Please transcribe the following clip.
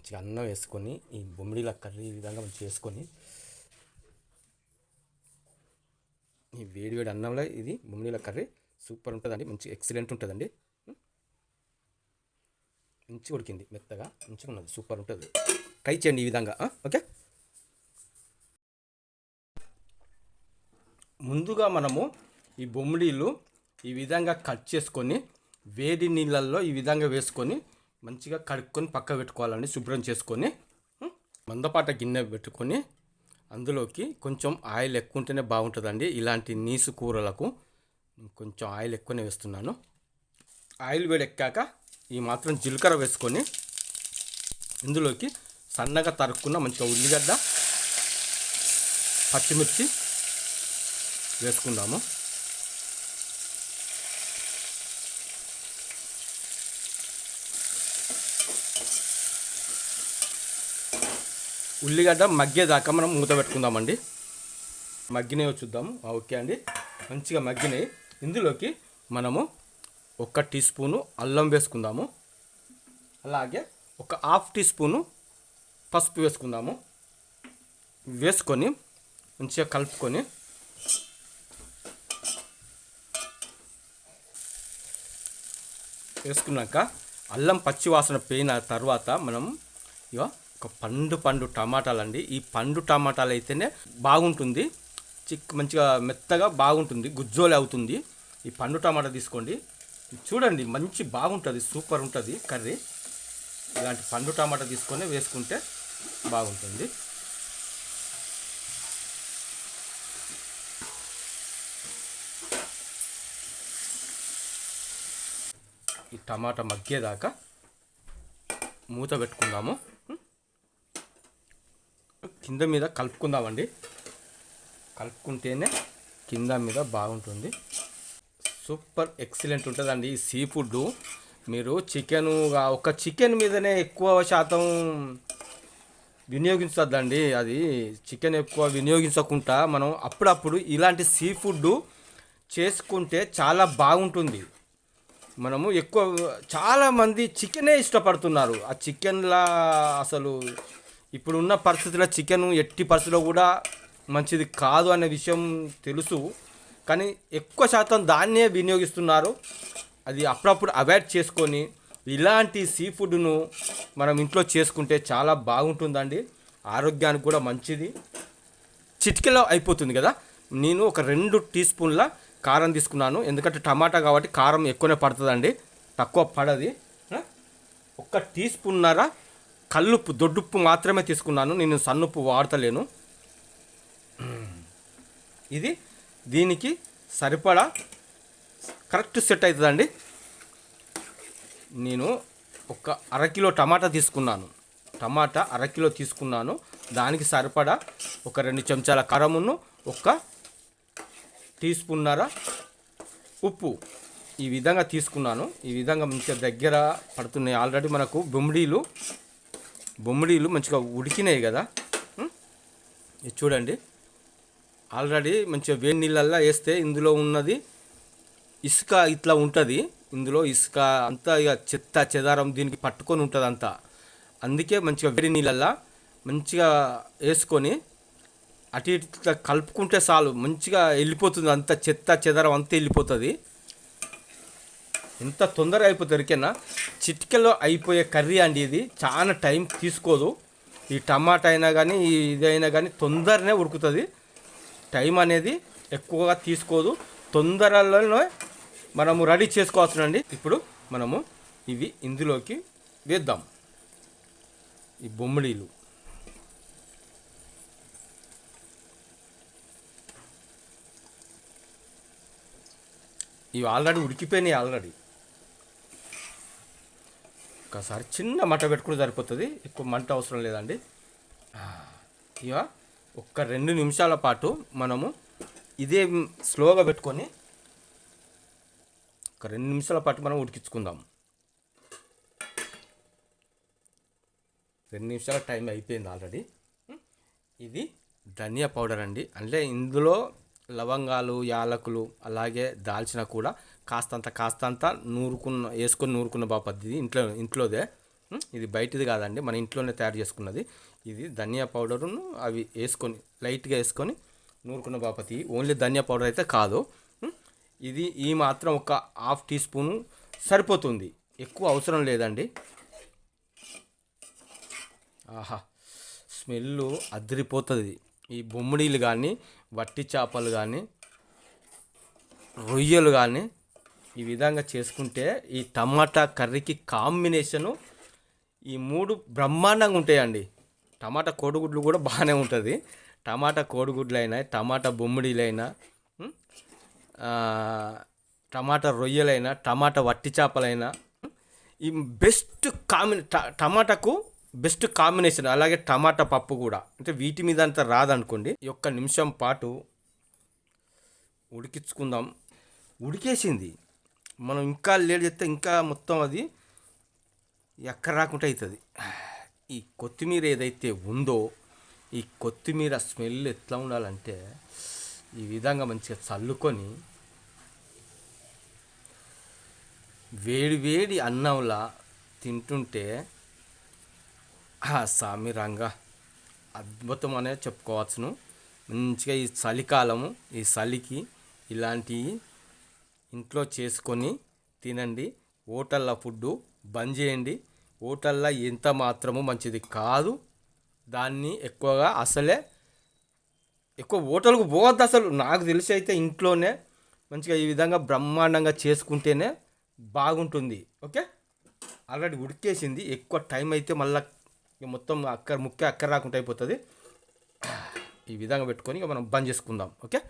మంచిగా అన్నం వేసుకొని ఈ బొమ్మిడిల కర్రీ ఈ విధంగా మంచిగా వేసుకొని ఈ వేడి వేడి అన్నంలో ఇది బొమ్మిడిల కర్రీ సూపర్ ఉంటుందండి మంచి ఎక్సలెంట్ ఉంటుందండి. మంచిగా ఉడికింది మెత్తగా మంచిగా ఉన్నది సూపర్ ఉంటుంది. ట్రై చేయండి ఈ విధంగా ఓకే? ముందుగా మనము ఈ బొమ్మిడీలు ఈ విధంగా కట్ చేసుకొని వేడి నీళ్ళల్లో ఈ విధంగా వేసుకొని మంచిగా కడుక్కొని పక్క పెట్టుకోవాలండి శుభ్రం చేసుకొని. మందపాట గిన్నె పెట్టుకొని అందులోకి కొంచెం ఆయిల్ ఎక్కువ ఉంటేనే బాగుంటుందండి ఇలాంటి నీసు కూరలకు. కొంచెం ఆయిల్ ఎక్కువనే వేస్తున్నాను. ఆయిల్ వేడెక్కాక ఈ మాత్రం జీలకర్ర వేసుకొని ఇందులోకి సన్నగా తరుక్కున్న మంచిగా ఉల్లిగడ్డ పచ్చిమిర్చి వేసుకుందాము. ఉల్లిగడ్డ మగ్గేదాకా మనం మూత పెట్టుకుందామండి. మగ్గినవి చూద్దాము ఓకే అండి. మంచిగా మగ్గినాయి. ఇందులోకి మనము ఒక టీ స్పూను అల్లం వేసుకుందాము. అలాగే ఒక హాఫ్ టీ స్పూను పసుపు వేసుకుందాము. వేసుకొని మంచిగా కలుపుకొని వేసుకున్నాక అల్లం పచ్చి వాసన పోయిన తర్వాత మనం ఇక ఒక పండు పండు టమాటాలు అండి ఈ పండు టమాటాలు అయితేనే బాగుంటుంది. చిక్ మంచిగా మెత్తగా బాగుంటుంది. గుజ్జోలు అవుతుంది. ఈ పండు టమాటా తీసుకోండి. చూడండి మంచి బాగుంటుంది. సూపర్ ఉంటుంది కర్రీ. ఇలాంటి పండు టమాటా తీసుకొని వేసుకుంటే బాగుంటుంది. ఈ టమాటా మగ్గేదాకా మూత పెట్టుకుందాము. కింద మీద కలుపుకుందామండి. కలుపుకుంటేనే కింద మీద బాగుంటుంది. సూపర్ ఎక్సలెంట్ ఉంటుందండి ఈ సీ ఫుడ్ మీరు చికెన్ ఒక చికెన్ మీదనే ఎక్కువ శాతం వినియోగించద్దండి. అది చికెన్ ఎక్కువ వినియోగించకుండా మనం అప్పుడప్పుడు ఇలాంటి సీ ఫుడ్ చేసుకుంటే చాలా బాగుంటుంది. మనము ఎక్కువ చాలామంది చికెనే ఇష్టపడుతున్నారు. ఆ చికెన్లా అసలు ఇప్పుడున్న పరిస్థితుల్లో చికెన్ ఎట్టి పరిస్థితుల్లో కూడా మంచిది కాదు అనే విషయం తెలుసు. కానీ ఎక్కువ శాతం దాన్నే వినియోగిస్తున్నారు. అది అప్పుడప్పుడు అవాయిడ్ చేసుకొని ఇలాంటి సీ ఫుడ్ను మనం ఇంట్లో చేసుకుంటే చాలా బాగుంటుందండి. ఆరోగ్యానికి కూడా మంచిది. చిటికెలో అయిపోతుంది కదా? నేను ఒక రెండు టీ స్పూన్ల కారం తీసుకున్నాను. ఎందుకంటే టమాటా కాబట్టి కారం ఎక్కువనే పడుతుందండి. తక్కువ పడది. ఒక టీ స్పూన్నర కల్లుప్పు దొడ్డుప్పు మాత్రమే తీసుకున్నాను. నేను సన్నుప్పు వాడతలేను. ఇది దీనికి సరిపడా కరెక్ట్ సెట్ అవుతుందండి. నేను ఒక అరకిలో టమాటా తీసుకున్నాను. టమాటా అరకిలో తీసుకున్నాను. దానికి సరిపడా ఒక రెండు చెంచాల కారమును ఒక టీ స్పూన్నర ఉప్పు ఈ విధంగా తీసుకున్నాను. ఈ విధంగా మంచిగా దగ్గర పడుతున్నాయి. ఆల్రెడీ మనకు బొమ్మిడీలు బొమ్మిడీలు మంచిగా ఉడికినాయి కదా. ఇది చూడండి. ఆల్రెడీ మంచిగా వేడి నీళ్ళల్లో వేస్తే ఇందులో ఉన్నది ఇసుక ఇట్లా ఉంటుంది. ఇందులో ఇసుక అంతా ఇక చెత్త చెదారం దీనికి పట్టుకొని ఉంటుంది అంతా. అందుకే మంచిగా వేడి నీళ్ళల్లో మంచిగా వేసుకొని అటు ఇటు ఇట్లా కలుపుకుంటే చాలు. మంచిగా వెళ్ళిపోతుంది అంత చెత్త చెదరం అంతా వెళ్ళిపోతుంది. ఎంత తొందరగా అయిపోతే ఎరికైనా చిటికెలో అయిపోయే కర్రీ అండి ఇది. చాలా టైం తీసుకోదు. ఈ టమాటా అయినా కానీ ఈ ఇదైనా కానీ తొందరనే ఉడుకుతుంది. టైం అనేది ఎక్కువగా తీసుకోదు. తొందరలోనే మనము రెడీ చేసుకోవచ్చునండి ఇప్పుడు మనము ఇవి ఇందులోకి వేద్దాం. ఈ బొమ్మిడీలు. ఇవి ఆల్రెడీ ఉడికిపోయినాయి ఆల్రెడీ. ఒకసారి చిన్న మంట పెట్టుకుంటే సరిపోతుంది. ఎక్కువ మంట అవసరం లేదండి. ఇక ఒక్క రెండు నిమిషాల పాటు మనము ఇదే స్లోగా పెట్టుకొని ఒక రెండు నిమిషాల పాటు మనం ఉడికించుకుందాం. రెండు నిమిషాల టైం అయిపోయింది ఆల్రెడీ. ఇది ధనియా పౌడర్ అండి. అంటే ఇందులో లవంగాలు యాలకులు అలాగే దాల్చిన కూడా కాస్తంత కాస్తంత నూరుకున్న వేసుకొని నూరుకున్న బాపద్ది ఇంట్లో ఇంట్లోదే. ఇది బయటిది కాదండి. మన ఇంట్లోనే తయారు చేసుకున్నది. ఇది ధనియా పౌడర్ను అవి వేసుకొని లైట్గా వేసుకొని నూరుకున్న బాపతి ఓన్లీ ధనియా పౌడర్ అయితే కాదు. ఇది ఈ మాత్రం ఒక హాఫ్ టీ స్పూను సరిపోతుంది. ఎక్కువ అవసరం లేదండి. ఆహా స్మెల్ అదిరిపోతుంది. ఈ బొమ్మిడీలు కానీ వట్టి చేపలు కానీ రొయ్యలు కానీ ఈ విధంగా చేసుకుంటే ఈ టమాటా కర్రీకి కాంబినేషను ఈ మూడు బ్రహ్మాండంగా ఉంటాయండి. టమాటా కోడిగుడ్లు కూడా బాగానే ఉంటుంది. టమాటా కోడిగుడ్లు అయినా టమాటా బొమ్మిడీలు టమాటా రొయ్యలైనా టమాటా వట్టి చేపలైనా ఈ బెస్ట్ కాంబినే టమాటాకు బెస్ట్ కాంబినేషన్ అలాగే టమాటా పప్పు కూడా. అంటే వీటి మీద అంత రాదనుకోండి. ఈ ఒక్క నిమిషం పాటు ఉడికించుకుందాం. ఉడికేసింది. మనం ఇంకా లేట్ చేస్తే ఇంకా మొత్తం అది ఎక్కడ రాకుండా అవుతుంది ఈ కొత్తిమీర ఏదైతే ఉందో ఈ కొత్తిమీర స్మెల్ ఎట్లా ఉండాలంటే ఈ విధంగా మంచిగా చల్లుకొని వేడి వేడి అన్నంలా తింటుంటే సామి రంగా అద్భుతం అనే చెప్పుకోవచ్చును. మంచిగా ఈ చలికాలము ఈ చలికి ఇలాంటివి ఇంట్లో చేసుకొని తినండి. హోటళ్ళ ఫుడ్డు బంద్ చేయండి. హోటల్లో ఎంత మాత్రము మంచిది కాదు. దాన్ని ఎక్కువగా అసలే ఎక్కువ హోటల్కు పోవద్దు అసలు. నాకు తెలిసి అయితే ఇంట్లోనే మంచిగా ఈ విధంగా బ్రహ్మాండంగా చేసుకుంటేనే బాగుంటుంది. ఓకే? ఆల్రెడీ ఉడికేసింది. ఎక్కువ టైం అయితే మళ్ళీ ఇక మొత్తం అక్కర ముక్క అక్కర రాకుండా అయిపోతుంది. ఈ విధంగా పెట్టుకొని ఇక మనం బంద్ చేసుకుందాం. ఓకే?